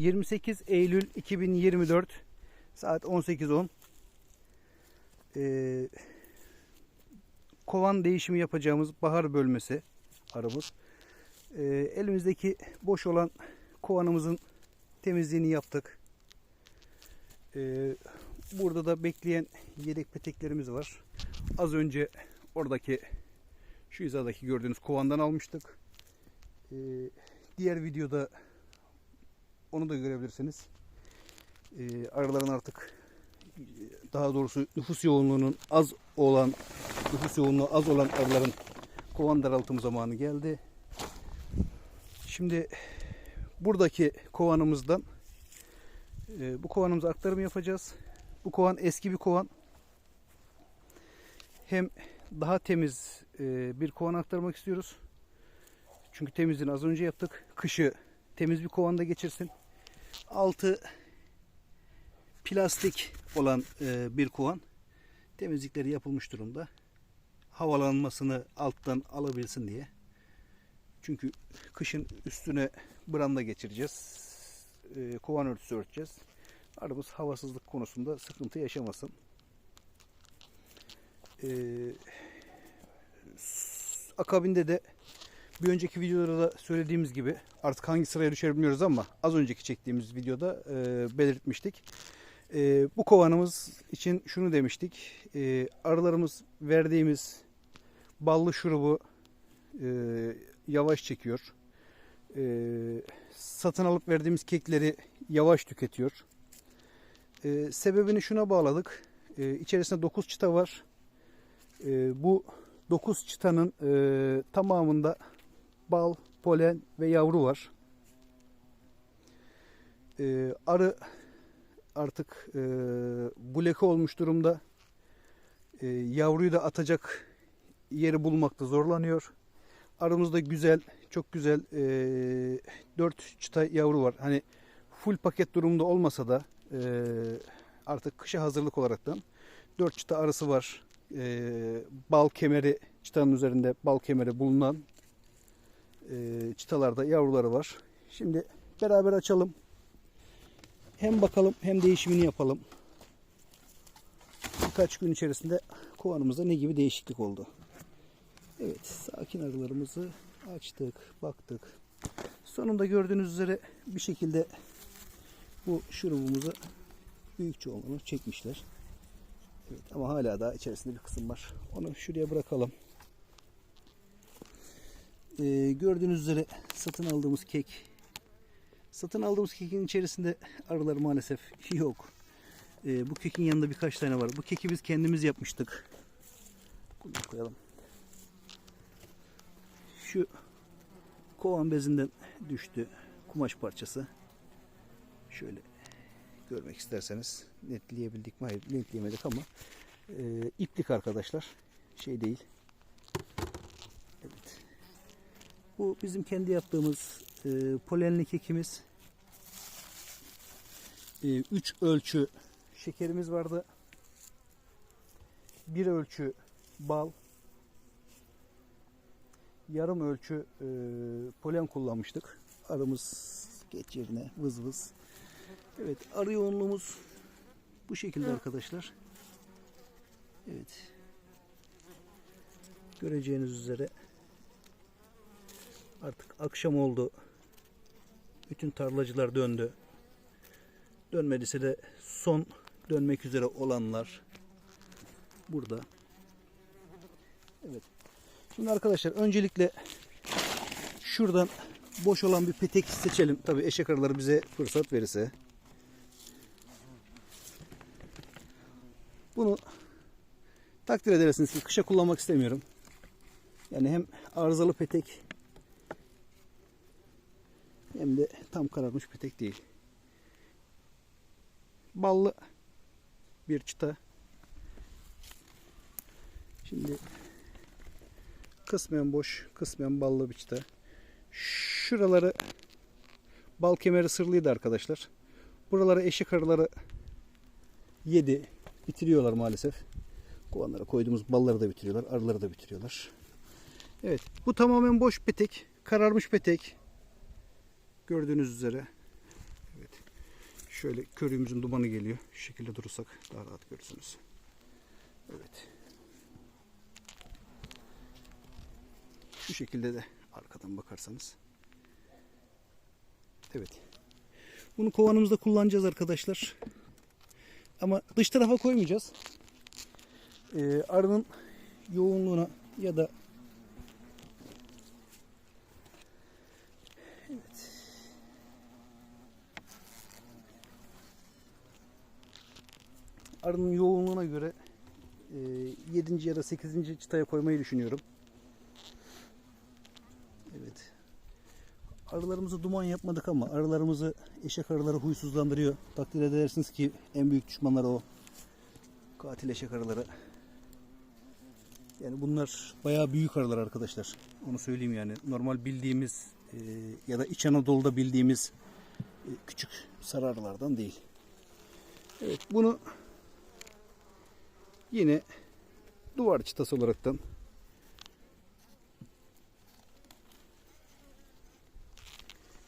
28 Eylül 2024 saat 18.10 Ee, kovan değişimi yapacağımız bahar bölmesi arımız. Ee, elimizdeki boş olan kovanımızın temizliğini yaptık. Ee, burada da bekleyen yedek peteklerimiz var. Az önce oradaki şu hizadaki gördüğünüz kovandan almıştık. Ee, diğer videoda onu da görebilirsiniz. Ee, arıların artık daha doğrusu nüfus yoğunluğunun az olan nüfus yoğunluğu az olan arıların kovan daraltım zamanı geldi. Şimdi buradaki kovanımızdan e, bu kovanımıza aktarım yapacağız. Bu kovan eski bir kovan. Hem daha temiz e, bir kovan aktarmak istiyoruz. Çünkü temizliğini az önce yaptık. Kışı temiz bir kovanda geçirsin. Altı plastik olan e, bir kovan. Temizlikleri yapılmış durumda. Havalanmasını alttan alabilsin diye. Çünkü kışın üstüne branda geçireceğiz. E, kovan örtüsü örteceğiz. Arabamız havasızlık konusunda sıkıntı yaşamasın. E, akabinde de bir önceki videoda da söylediğimiz gibi artık hangi sıraya düşer bilmiyoruz ama az önceki çektiğimiz videoda e, belirtmiştik. E, bu kovanımız için şunu demiştik. E, arılarımız verdiğimiz ballı şurubu e, yavaş çekiyor. E, satın alıp verdiğimiz kekleri yavaş tüketiyor. E, sebebini şuna bağladık. E, içerisinde 9 çıta var. E, bu 9 çıtanın e, tamamında bal, polen ve yavru var. E, arı artık e, buleke olmuş durumda. E, yavruyu da atacak yeri bulmakta zorlanıyor. Aramızda güzel, çok güzel e, 4 çıta yavru var. Hani full paket durumda olmasa da e, artık kışa hazırlık olaraktan 4 çıta arısı var. E, bal kemeri, çıtanın üzerinde bal kemeri bulunan e, çıtalarda yavruları var. Şimdi beraber açalım. Hem bakalım hem değişimini yapalım. Birkaç gün içerisinde kovanımızda ne gibi değişiklik oldu. Evet, sakin arılarımızı açtık, baktık. Sonunda gördüğünüz üzere bir şekilde bu şurubumuzu büyük çoğunluğunu çekmişler. Evet, ama hala daha içerisinde bir kısım var. Onu şuraya bırakalım. Ee, gördüğünüz üzere satın aldığımız kek. Satın aldığımız kekin içerisinde arılar maalesef yok. Ee, bu kekin yanında birkaç tane var. Bu keki biz kendimiz yapmıştık. Bunu koyalım. Şu kovan bezinden düştü kumaş parçası. Şöyle görmek isterseniz netleyebildik mi? Hayır netleyemedik ama e, iplik arkadaşlar. Şey değil. Evet. Bu bizim kendi yaptığımız e, polenli kekimiz. 3 ölçü şekerimiz vardı. 1 ölçü bal. Yarım ölçü e, polen kullanmıştık. Arımız geç yerine vız vız. Evet arı yoğunluğumuz bu şekilde arkadaşlar. Evet. Göreceğiniz üzere artık akşam oldu. Bütün tarlacılar döndü. Dönmediyse de son dönmek üzere olanlar burada. Evet. Şimdi arkadaşlar öncelikle şuradan boş olan bir petek seçelim. Tabii eşek arıları bize fırsat verirse. Bunu takdir edersiniz ki kışa kullanmak istemiyorum. Yani hem arızalı petek hem de tam kararmış petek değil. Ballı bir çıta. Şimdi kısmen boş, kısmen ballı bir çıta. Şuraları bal kemeri sırlıydı arkadaşlar. Buralara eşek arıları yedi. Bitiriyorlar maalesef. Kovanlara koyduğumuz balları da bitiriyorlar. Arıları da bitiriyorlar. Evet. Bu tamamen boş petek. Kararmış petek. Gördüğünüz üzere. Evet. Şöyle körüğümüzün dumanı geliyor. Şu şekilde durursak daha rahat görürsünüz. Evet. Şu şekilde de arkadan bakarsanız. Evet. Bunu kovanımızda kullanacağız arkadaşlar. Ama dış tarafa koymayacağız. Ee, arının yoğunluğuna ya da Arının yoğunluğuna göre e, 7. ya da 8. çıtaya koymayı düşünüyorum. Evet. Arılarımızı duman yapmadık ama arılarımızı eşek arıları huysuzlandırıyor. Takdir edersiniz ki en büyük düşmanları o. Katil eşek arıları. Yani bunlar bayağı büyük arılar arkadaşlar. Onu söyleyeyim yani. Normal bildiğimiz e, ya da İç Anadolu'da bildiğimiz e, küçük sarı arılardan değil. Evet bunu yine duvar çıtası olaraktan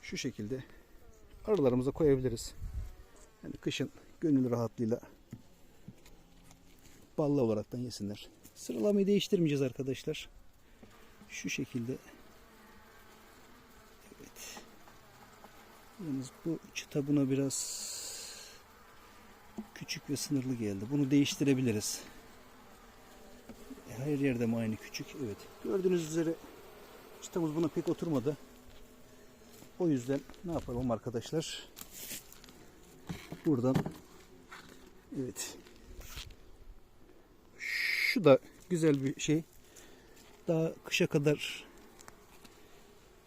şu şekilde arılarımıza koyabiliriz. Yani kışın gönül rahatlığıyla ballı olaraktan yesinler. Sıralamayı değiştirmeyeceğiz arkadaşlar. Şu şekilde. Evet. Yalnız bu çıta buna biraz küçük ve sınırlı geldi. Bunu değiştirebiliriz. Her yerde mi aynı küçük? Evet. Gördüğünüz üzere çıtamız buna pek oturmadı. O yüzden ne yapalım arkadaşlar? Buradan evet. Şu da güzel bir şey. Daha kışa kadar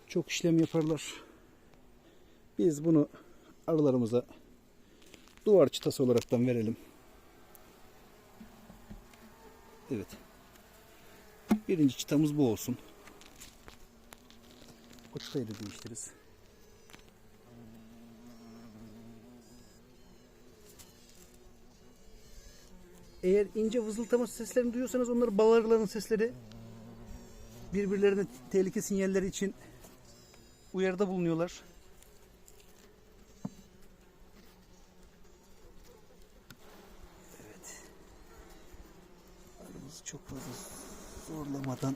çok işlem yaparlar. Biz bunu arılarımıza duvar çıtası olaraktan verelim. Evet. Birinci çıtamız bu olsun. O çıtayı da değiştiririz. Eğer ince vızıltama seslerini duyuyorsanız onlar bal arılarının sesleri birbirlerine tehlike sinyalleri için uyarıda bulunuyorlar. Evet. Arımızı çok fazla zorlamadan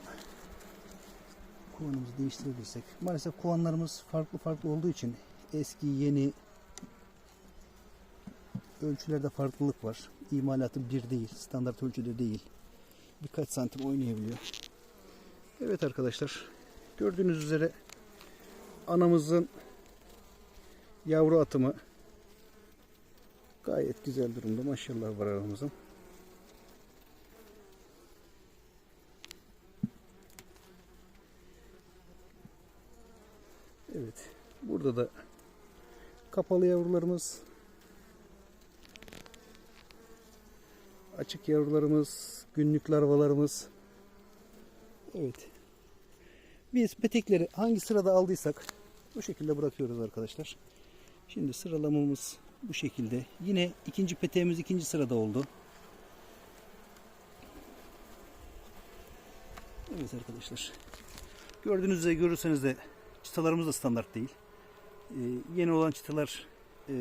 kovanımızı değiştirebilirsek. Maalesef kovanlarımız farklı farklı olduğu için eski yeni ölçülerde farklılık var. İmalatı bir değil, standart ölçüde değil. Birkaç santim oynayabiliyor. Evet arkadaşlar, gördüğünüz üzere anamızın yavru atımı gayet güzel durumda. Maşallah var aramızın. Evet, burada da kapalı yavrularımız açık yavrularımız, günlük larvalarımız. Evet. Biz petekleri hangi sırada aldıysak bu şekilde bırakıyoruz arkadaşlar. Şimdi sıralamamız bu şekilde. Yine ikinci peteğimiz ikinci sırada oldu. Evet arkadaşlar. Gördüğünüz üzere görürseniz de çıtalarımız da standart değil. Ee, yeni olan çıtalar e,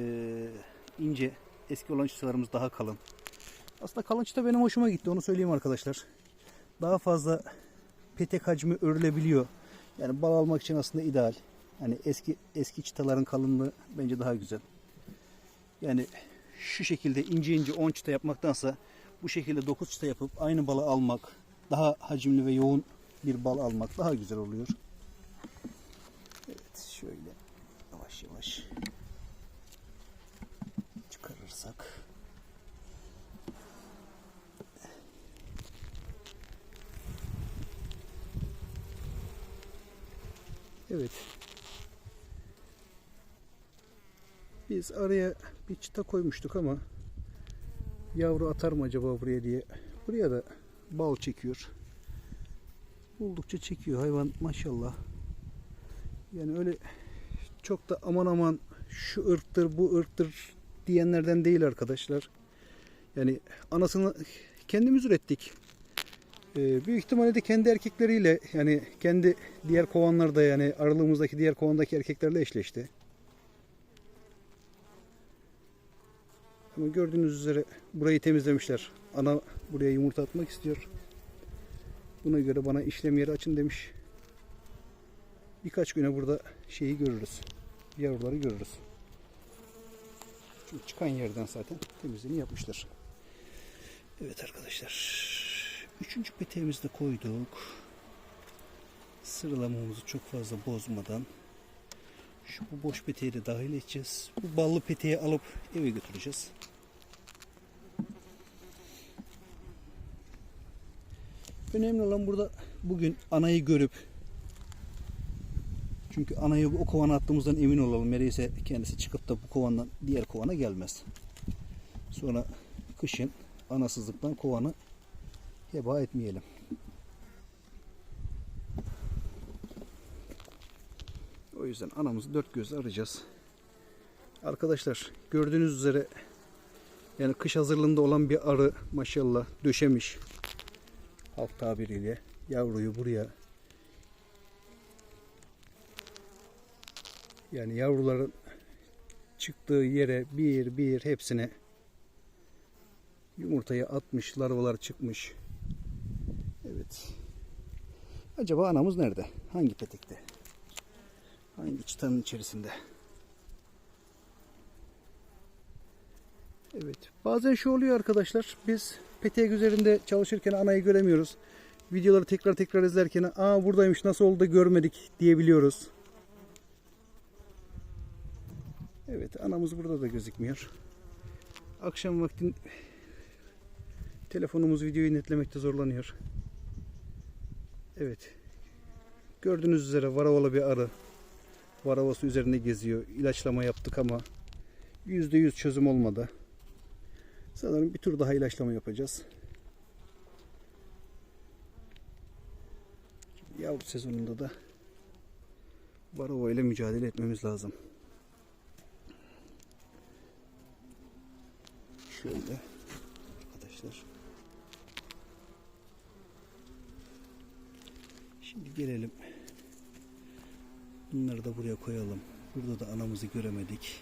ince, eski olan çıtalarımız daha kalın. Aslında kalın çıta benim hoşuma gitti onu söyleyeyim arkadaşlar. Daha fazla petek hacmi örülebiliyor. Yani bal almak için aslında ideal. Hani eski eski çıtaların kalınlığı bence daha güzel. Yani şu şekilde ince ince 10 çıta yapmaktansa bu şekilde 9 çıta yapıp aynı balı almak, daha hacimli ve yoğun bir bal almak daha güzel oluyor. Şöyle yavaş yavaş çıkarırsak. Evet. Biz araya bir çıta koymuştuk ama yavru atar mı acaba buraya diye. Buraya da bal çekiyor. Buldukça çekiyor hayvan maşallah. Yani öyle çok da aman aman şu ırktır bu ırktır diyenlerden değil arkadaşlar. Yani anasını kendimiz ürettik. Ee, büyük ihtimalle de kendi erkekleriyle yani kendi diğer kovanlar da yani aralığımızdaki diğer kovandaki erkeklerle eşleşti. Ama gördüğünüz üzere burayı temizlemişler. Ana buraya yumurta atmak istiyor. Buna göre bana işlem yeri açın demiş. Birkaç güne burada şeyi görürüz. Yavruları görürüz. Çünkü çıkan yerden zaten temizliğini yapmışlar. Evet arkadaşlar. Üçüncü peteğimizi de koyduk. Sıralamamızı çok fazla bozmadan şu bu boş peteği de dahil edeceğiz. Bu ballı peteği alıp eve götüreceğiz. Önemli olan burada bugün anayı görüp çünkü anayı o kovana attığımızdan emin olalım. Nereyse kendisi çıkıp da bu kovandan diğer kovana gelmez. Sonra kışın anasızlıktan kovanı heba etmeyelim. O yüzden anamızı dört gözle arayacağız. Arkadaşlar gördüğünüz üzere yani kış hazırlığında olan bir arı maşallah döşemiş. Halk tabiriyle yavruyu buraya yani yavruların çıktığı yere bir bir hepsine yumurtayı atmış, larvalar çıkmış. Evet. Acaba anamız nerede? Hangi petekte? Hangi çıtanın içerisinde? Evet. Bazen şu oluyor arkadaşlar. Biz petek üzerinde çalışırken anayı göremiyoruz. Videoları tekrar tekrar izlerken aa buradaymış nasıl oldu da görmedik diyebiliyoruz. Evet anamız burada da gözükmüyor. Akşam vaktin telefonumuz videoyu netlemekte zorlanıyor. Evet. Gördüğünüz üzere varavalı bir arı. Varavası üzerinde geziyor. İlaçlama yaptık ama %100 çözüm olmadı. Sanırım bir tur daha ilaçlama yapacağız. Yavru sezonunda da varava ile mücadele etmemiz lazım. Şöyle arkadaşlar. Şimdi gelelim. Bunları da buraya koyalım. Burada da anamızı göremedik.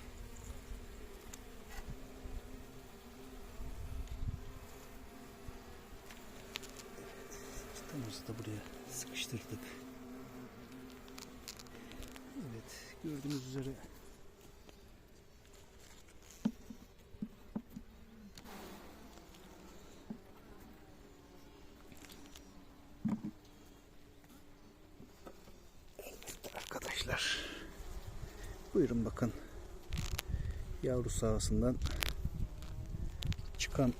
Çıtamızı da buraya sıkıştırdık. Evet gördüğünüz üzere arkadaşlar. Buyurun bakın. Yavru sahasından çıkan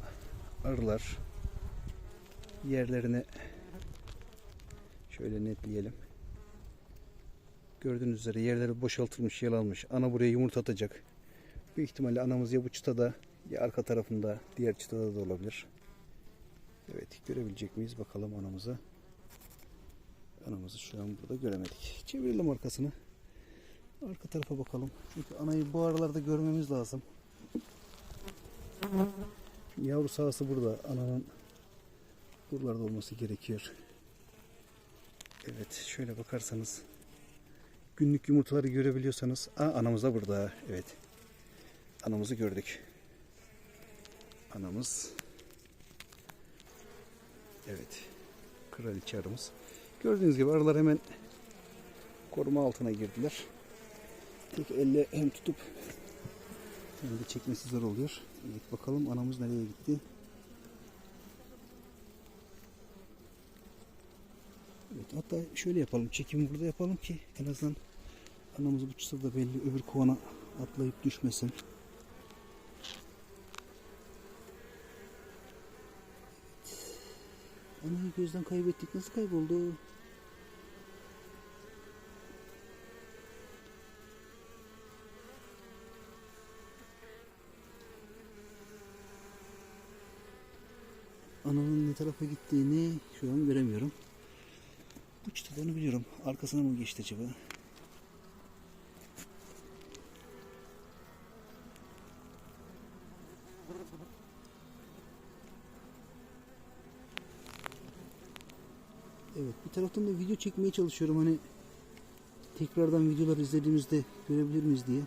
arılar yerlerine şöyle netleyelim. Gördüğünüz üzere yerleri boşaltılmış, yer almış. Ana buraya yumurta atacak. Büyük ihtimalle anamız ya bu çıtada ya arka tarafında diğer çıtada da olabilir. Evet görebilecek miyiz bakalım anamızı. Anamızı şu an burada göremedik. Çevirelim arkasını. Arka tarafa bakalım. Çünkü anayı bu aralarda görmemiz lazım. Yavru sahası burada. Ananın buralarda olması gerekiyor. Evet şöyle bakarsanız günlük yumurtaları görebiliyorsanız Aa, anamız da burada. Evet. Anamızı gördük. Anamız Evet. Kraliçe arımız. Gördüğünüz gibi arılar hemen koruma altına girdiler. Tek elle hem tutup hem de çekmesi zor oluyor. Evet bakalım anamız nereye gitti. Evet hatta şöyle yapalım. Çekimi burada yapalım ki en azından anamız bu çıtır da belli öbür kovana atlayıp düşmesin. Anayı gözden kaybettik. Nasıl kayboldu? Ananın ne tarafa gittiğini şu an göremiyorum. Bu çıtalarını biliyorum. Arkasına mı geçti acaba? Evet bir taraftan da video çekmeye çalışıyorum hani tekrardan videolar izlediğimizde görebilir miyiz diye.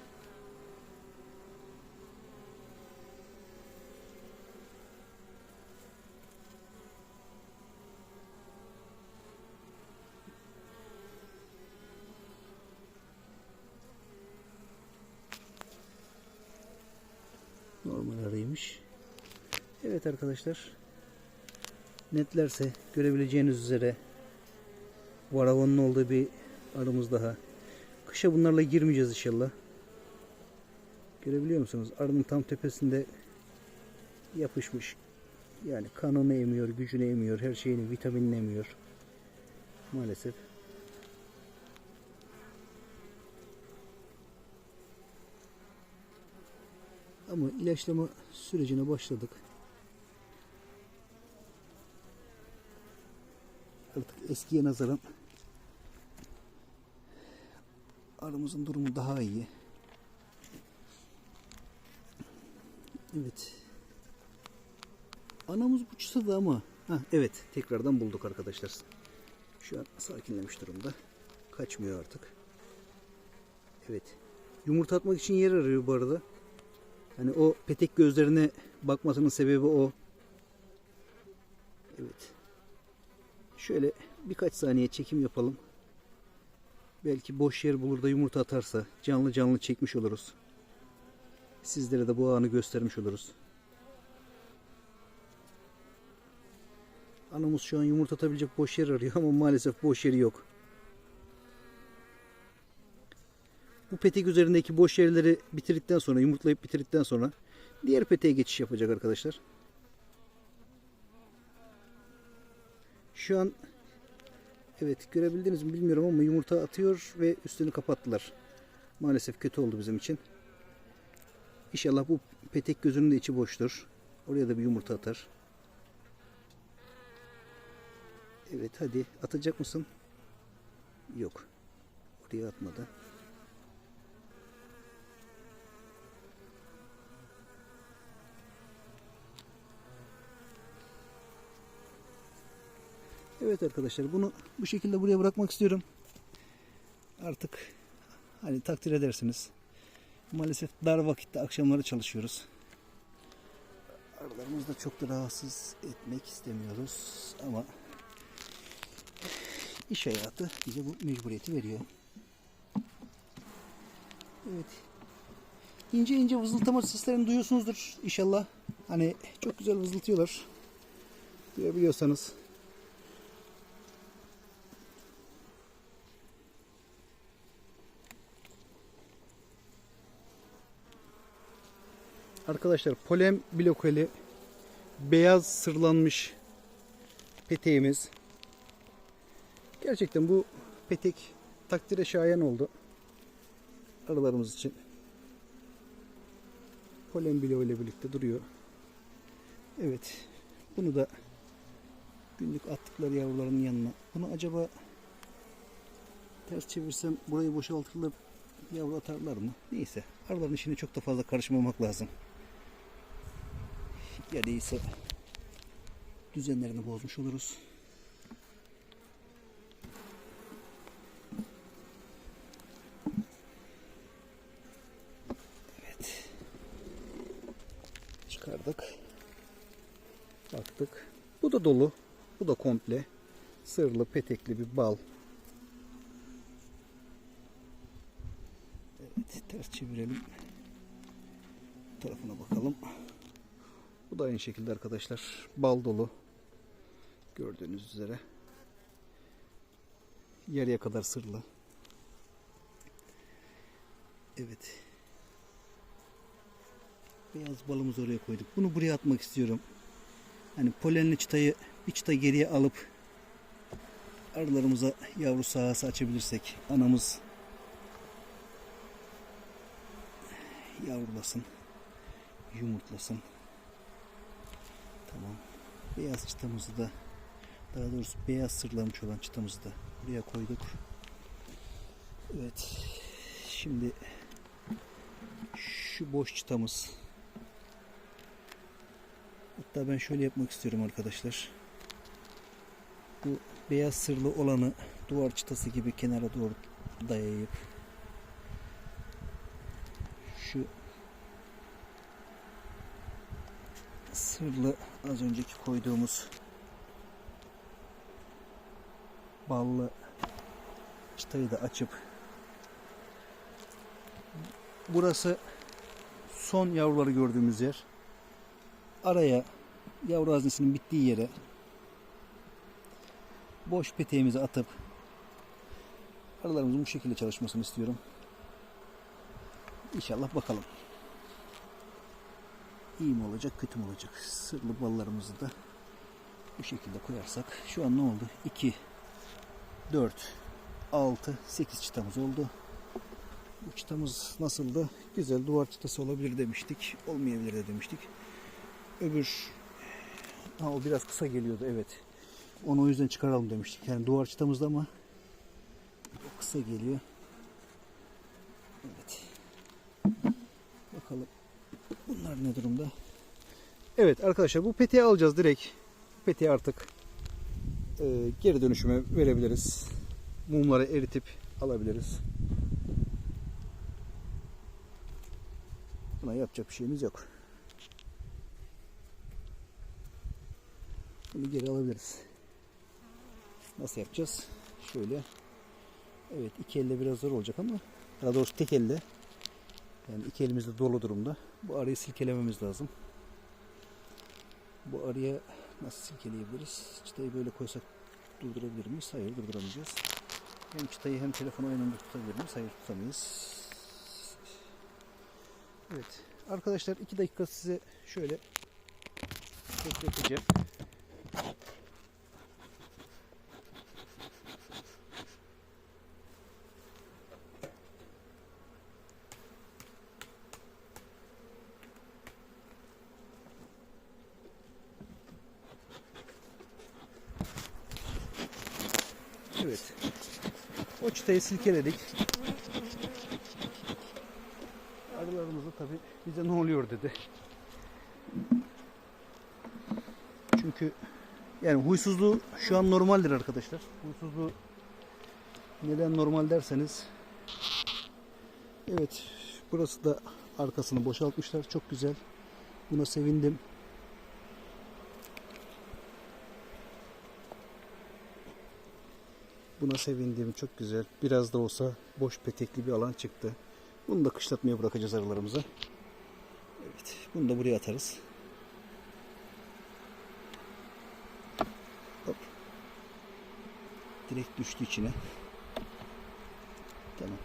Normal arıymış. Evet arkadaşlar. Netlerse görebileceğiniz üzere Varavanın olduğu bir arımız daha. Kışa bunlarla girmeyeceğiz inşallah. Görebiliyor musunuz? Arının tam tepesinde yapışmış. Yani kanını emiyor, gücünü emiyor, her şeyini, vitaminini emiyor. Maalesef. Ama ilaçlama sürecine başladık. Artık eskiye nazaran arımızın durumu daha iyi. Evet. Anamız bu çıtadı ama. Ha, evet tekrardan bulduk arkadaşlar. Şu an sakinlemiş durumda. Kaçmıyor artık. Evet. Yumurta atmak için yer arıyor bu arada. Hani o petek gözlerine bakmasının sebebi o. Evet. Şöyle birkaç saniye çekim yapalım. Belki boş yer bulur da yumurta atarsa canlı canlı çekmiş oluruz. Sizlere de bu anı göstermiş oluruz. Anamız şu an yumurta atabilecek boş yer arıyor ama maalesef boş yeri yok. Bu petek üzerindeki boş yerleri bitirdikten sonra, yumurtlayıp bitirdikten sonra diğer peteğe geçiş yapacak arkadaşlar. Şu an evet görebildiniz mi bilmiyorum ama yumurta atıyor ve üstünü kapattılar. Maalesef kötü oldu bizim için. İnşallah bu petek gözünün de içi boştur. Oraya da bir yumurta atar. Evet hadi atacak mısın? Yok. Oraya atmadı. Evet arkadaşlar bunu bu şekilde buraya bırakmak istiyorum. Artık hani takdir edersiniz. Maalesef dar vakitte akşamları çalışıyoruz. Aralarımızı da çok da rahatsız etmek istemiyoruz ama iş hayatı bize bu mecburiyeti veriyor. Evet. İnce ince vızıltama seslerini duyuyorsunuzdur inşallah. Hani çok güzel vızıltıyorlar. Duyabiliyorsanız. Arkadaşlar polem blokeli beyaz sırlanmış peteğimiz. Gerçekten bu petek takdire şayan oldu. Arılarımız için. Polen bloğu ile birlikte duruyor. Evet. Bunu da günlük attıkları yavruların yanına. Bunu acaba ters çevirsem burayı boşaltılıp yavru atarlar mı? Neyse. Arıların işine çok da fazla karışmamak lazım. Ya değilse düzenlerini bozmuş oluruz. Evet. Çıkardık. Baktık. Bu da dolu. Bu da komple. Sırlı, petekli bir bal. Evet, ters çevirelim. Bu tarafına bakalım. Bu da aynı şekilde arkadaşlar. Bal dolu. Gördüğünüz üzere. Yarıya kadar sırlı. Evet. Beyaz balımızı oraya koyduk. Bunu buraya atmak istiyorum. Hani polenli çıtayı bir çıta geriye alıp arılarımıza yavru sahası açabilirsek anamız yavrulasın yumurtlasın tamam. Beyaz çıtamızı da daha doğrusu beyaz sırlamış olan çıtamızı da buraya koyduk. Evet. Şimdi şu boş çıtamız. Hatta ben şöyle yapmak istiyorum arkadaşlar. Bu beyaz sırlı olanı duvar çıtası gibi kenara doğru dayayıp şu sırlı az önceki koyduğumuz ballı çıtayı da açıp burası son yavruları gördüğümüz yer. araya yavru haznesinin bittiği yere boş peteğimizi atıp arılarımızın bu şekilde çalışmasını istiyorum. İnşallah bakalım. İyi mi olacak, kötü mü olacak? Sırlı ballarımızı da bu şekilde koyarsak. Şu an ne oldu? 2, 4, 6, 8 çıtamız oldu. Bu çıtamız nasıldı? Güzel duvar çıtası olabilir demiştik. Olmayabilir de demiştik. Öbür ha, o biraz kısa geliyordu evet. Onu o yüzden çıkaralım demiştik. Yani duvar çıtamızda ama o kısa geliyor. Evet. Bakalım bunlar ne durumda? Evet arkadaşlar bu peteği alacağız direkt. Peteği artık e, geri dönüşüme verebiliriz. Mumları eritip alabiliriz. Buna yapacak bir şeyimiz yok. Bunu geri alabiliriz. Nasıl yapacağız? Şöyle. Evet iki elle biraz zor olacak ama daha doğrusu tek elle. Yani iki elimizde dolu durumda. Bu arıyı silkelememiz lazım. Bu arıya nasıl silkeleyebiliriz? Çıtayı böyle koysak durdurabilir miyiz? Hayır durduramayacağız. Hem çıtayı hem telefonu aynı anda tutabilir miyiz? Hayır tutamayız. Evet. Arkadaşlar iki dakika size şöyle bekleteceğim. Evet. O çıtayı silkeledik. Arılarımız da tabi bize ne oluyor dedi. Çünkü yani huysuzluğu şu an normaldir arkadaşlar. Huysuzluğu neden normal derseniz Evet burası da arkasını boşaltmışlar. Çok güzel. Buna sevindim. Buna sevindim. Çok güzel. Biraz da olsa boş petekli bir alan çıktı. Bunu da kışlatmaya bırakacağız arılarımıza. Evet. Bunu da buraya atarız. Hop. Direkt düştü içine. Tamam.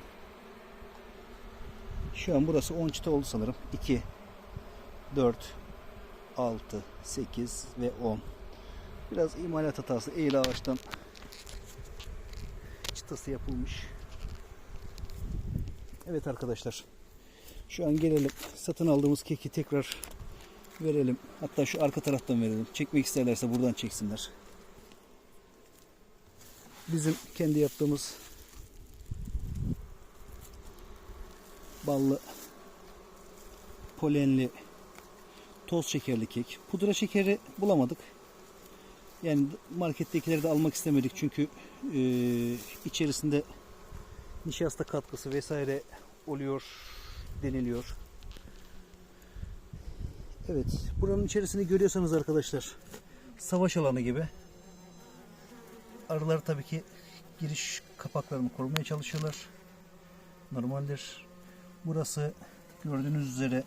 Şu an burası 10 çıta oldu sanırım. 2 4 6 8 ve 10. Biraz imalat hatası. Eğil ağaçtan çıtası yapılmış. Evet arkadaşlar. Şu an gelelim. Satın aldığımız keki tekrar verelim. Hatta şu arka taraftan verelim. Çekmek isterlerse buradan çeksinler. Bizim kendi yaptığımız ballı polenli toz şekerli kek. Pudra şekeri bulamadık. Yani markettekileri de almak istemedik çünkü e, içerisinde nişasta katkısı vesaire oluyor deniliyor. Evet, buranın içerisini görüyorsanız arkadaşlar savaş alanı gibi. Arılar tabii ki giriş kapaklarını korumaya çalışıyorlar. Normaldir. Burası gördüğünüz üzere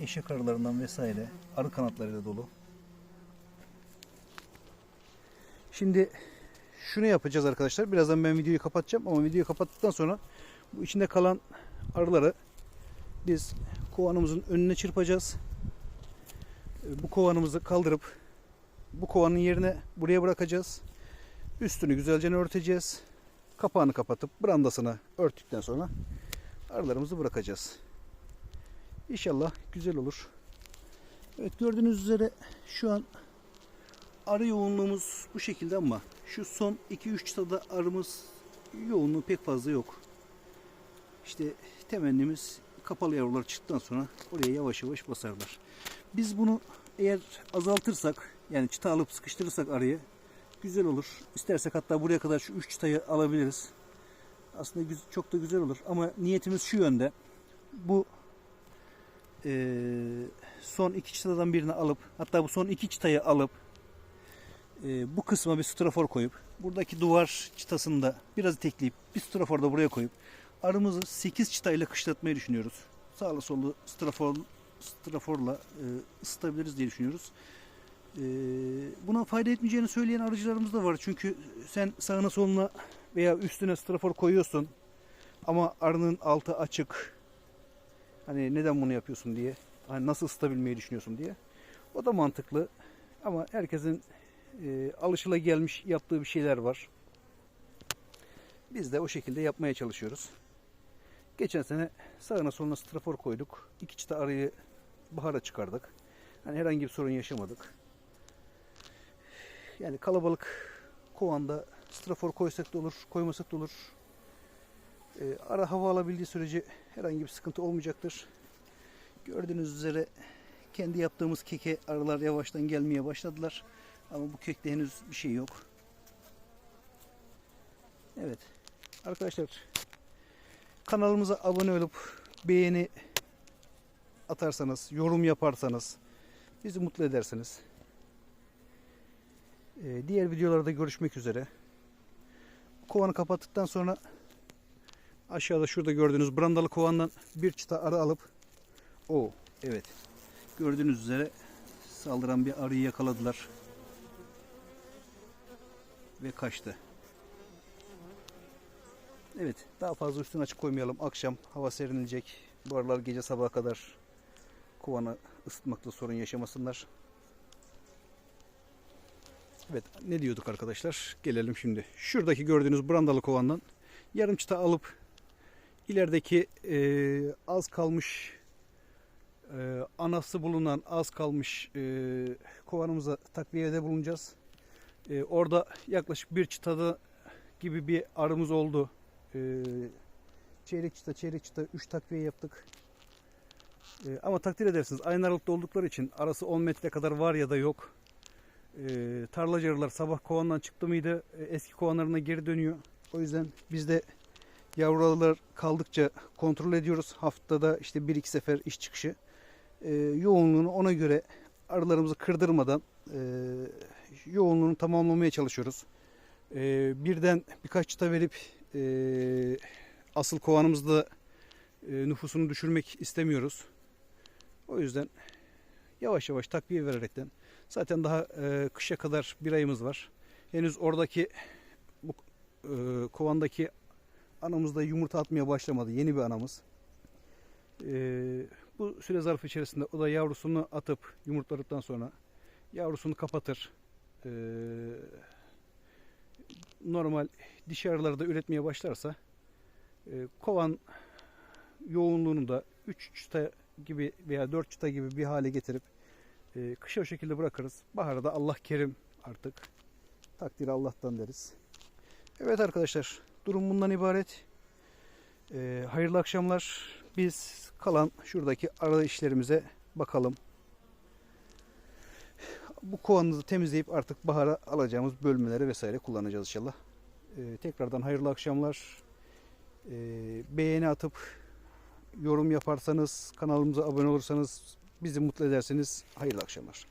eşek arılarından vesaire arı kanatlarıyla dolu. Şimdi şunu yapacağız arkadaşlar. Birazdan ben videoyu kapatacağım ama videoyu kapattıktan sonra bu içinde kalan arıları biz kovanımızın önüne çırpacağız. Bu kovanımızı kaldırıp bu kovanın yerine buraya bırakacağız. Üstünü güzelce örteceğiz. Kapağını kapatıp brandasını örttükten sonra arılarımızı bırakacağız. İnşallah güzel olur. Evet gördüğünüz üzere şu an arı yoğunluğumuz bu şekilde ama şu son 2-3 çıtada arımız yoğunluğu pek fazla yok. İşte temennimiz kapalı yavrular çıktıktan sonra oraya yavaş yavaş basarlar. Biz bunu eğer azaltırsak yani çıta alıp sıkıştırırsak arıyı güzel olur. İstersek hatta buraya kadar şu 3 çıtayı alabiliriz. Aslında çok da güzel olur ama niyetimiz şu yönde. Bu eee, son iki çıtadan birini alıp hatta bu son iki çıtayı alıp e, bu kısma bir strafor koyup buradaki duvar çıtasını da biraz tekleyip bir strafor da buraya koyup arımızı 8 çıtayla kışlatmayı düşünüyoruz. Sağlı sollu strafor straforla e, ısıtabiliriz diye düşünüyoruz. E, buna fayda etmeyeceğini söyleyen arıcılarımız da var. Çünkü sen sağına soluna veya üstüne strafor koyuyorsun ama arının altı açık. Hani neden bunu yapıyorsun diye. Hani nasıl ısıtabilmeyi düşünüyorsun diye. O da mantıklı. Ama herkesin e, alışıla gelmiş yaptığı bir şeyler var. Biz de o şekilde yapmaya çalışıyoruz. Geçen sene sağına soluna strafor koyduk. İki çıta arıyı bahara çıkardık. Hani herhangi bir sorun yaşamadık. Yani kalabalık kovanda strafor koysak da olur, koymasak da olur. Ee, ara hava alabildiği sürece herhangi bir sıkıntı olmayacaktır. Gördüğünüz üzere kendi yaptığımız keke arılar yavaştan gelmeye başladılar. Ama bu kekte henüz bir şey yok. Evet. Arkadaşlar kanalımıza abone olup beğeni atarsanız, yorum yaparsanız bizi mutlu edersiniz. Ee, diğer videolarda görüşmek üzere. Kovanı kapattıktan sonra aşağıda şurada gördüğünüz brandalı kovandan bir çıta arı alıp o evet gördüğünüz üzere saldıran bir arıyı yakaladılar ve kaçtı. Evet, daha fazla üstünü açık koymayalım. Akşam hava serinleyecek. Bu aralar gece sabaha kadar kovanı ısıtmakta sorun yaşamasınlar. Evet, ne diyorduk arkadaşlar? Gelelim şimdi. Şuradaki gördüğünüz brandalı kovandan yarım çıta alıp ilerideki e, az kalmış e, anası bulunan az kalmış e, kovanımıza takviyede bulunacağız. E, orada yaklaşık bir çıtada gibi bir arımız oldu. E, çeyrek çıta çeyrek çıta 3 takviye yaptık. E, ama takdir edersiniz aynı aralıkta oldukları için arası 10 metre kadar var ya da yok. E, tarlacı arılar sabah kovandan çıktı mıydı e, eski kovanlarına geri dönüyor. O yüzden biz de yavru arılar kaldıkça kontrol ediyoruz. Haftada işte 1-2 sefer iş çıkışı. E, yoğunluğunu ona göre arılarımızı kırdırmadan e, yoğunluğunu tamamlamaya çalışıyoruz. E, birden birkaç çıta verip e, asıl kovanımızda e, nüfusunu düşürmek istemiyoruz. O yüzden yavaş yavaş takviye vererekten zaten daha e, kışa kadar bir ayımız var. Henüz oradaki bu e, kovandaki anamız da yumurta atmaya başlamadı. Yeni bir anamız. E, bu süre zarfı içerisinde o da yavrusunu atıp yumurtladıktan sonra yavrusunu kapatır. E, normal dişi arıları da üretmeye başlarsa e, kovan yoğunluğunu da 3 çıta gibi veya 4 çıta gibi bir hale getirip e, kışa o şekilde bırakırız. Baharda da Allah kerim artık. Takdiri Allah'tan deriz. Evet arkadaşlar durum bundan ibaret. E, hayırlı akşamlar. Biz kalan şuradaki arı işlerimize bakalım. Bu kovanımızı temizleyip artık bahara alacağımız bölmeleri vesaire kullanacağız inşallah. E, tekrardan hayırlı akşamlar. E, beğeni atıp yorum yaparsanız, kanalımıza abone olursanız bizi mutlu edersiniz. Hayırlı akşamlar.